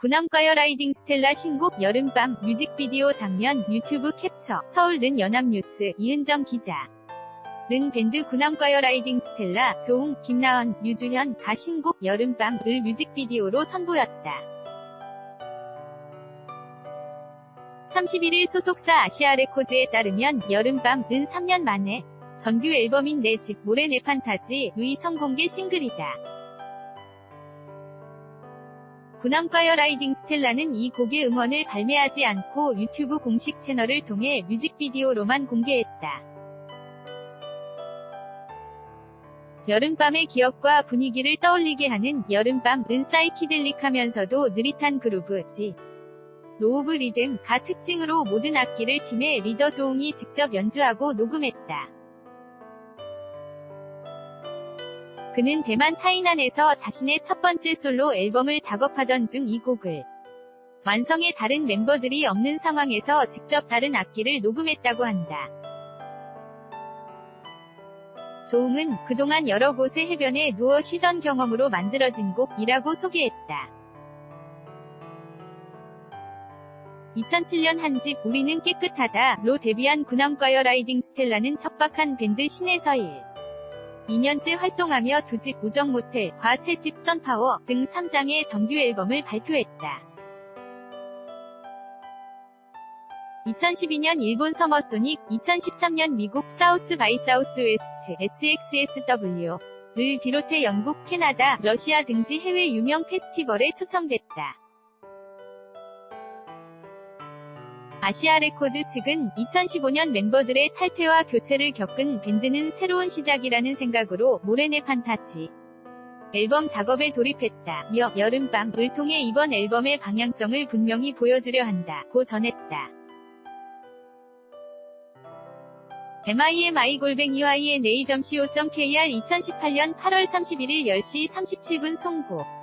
군함과여 라이딩 스텔라 신곡 여름밤 뮤직비디오 장면 유튜브 캡처 서울는 연합뉴스 이은정 기자 는 밴드 군함과여 라이딩 스텔라 조웅, 김나원, 유주현 가 신곡 여름밤을 뮤직비디오로 선보였다. 31일 소속사 아시아 레코즈에 따르면 여름밤은 3년 만에 정규 앨범인 내 집 모래 내 판타지 의 성공개 싱글이다. 군함과여 라이딩 스텔라는 이 곡의 음원을 발매하지 않고 유튜브 공식 채널을 통해 뮤직비디오로만 공개했다. 여름밤의 기억과 분위기를 떠올리게 하는 여름밤은 사이키델릭하면서도 느릿한 그루브지. 로우브 리듬가 특징으로 모든 악기를 팀의 리더 조웅이 직접 연주하고 녹음했다. 그는 대만 타이난에서 자신의 첫 번째 솔로 앨범을 작업하던 중 이 곡을 완성해 다른 멤버들이 없는 상황에서 직접 다른 악기를 녹음했다고 한다. 조웅은 그동안 여러 곳의 해변에 누워 쉬던 경험으로 만들어진 곡이라고 소개했다. 2007년 한 집 우리는 깨끗하다로 데뷔한 군함과여 라이딩 스텔라는 척박한 밴드 신에서일 2년째 활동하며 두 집 우정 모텔, 과세 집 선파워 등 3장의 정규 앨범을 발표했다. 2012년 일본 서머소닉, 2013년 미국 사우스 바이 사우스 웨스트 SXSW를 비롯해 영국, 캐나다, 러시아 등지 해외 유명 페스티벌에 초청됐다. 아시아 레코드 측은 2015년 멤버들의 탈퇴와 교체를 겪은 밴드는 새로운 시작이라는 생각으로 모레네 판타지 앨범 작업에 돌입했다며 여름밤을 통해 이번 앨범의 방향성을 분명히 보여주려 한다고 전했다. MIMI 골뱅 UINA.co.kr 2018년 8월 31일 10시 37분 송고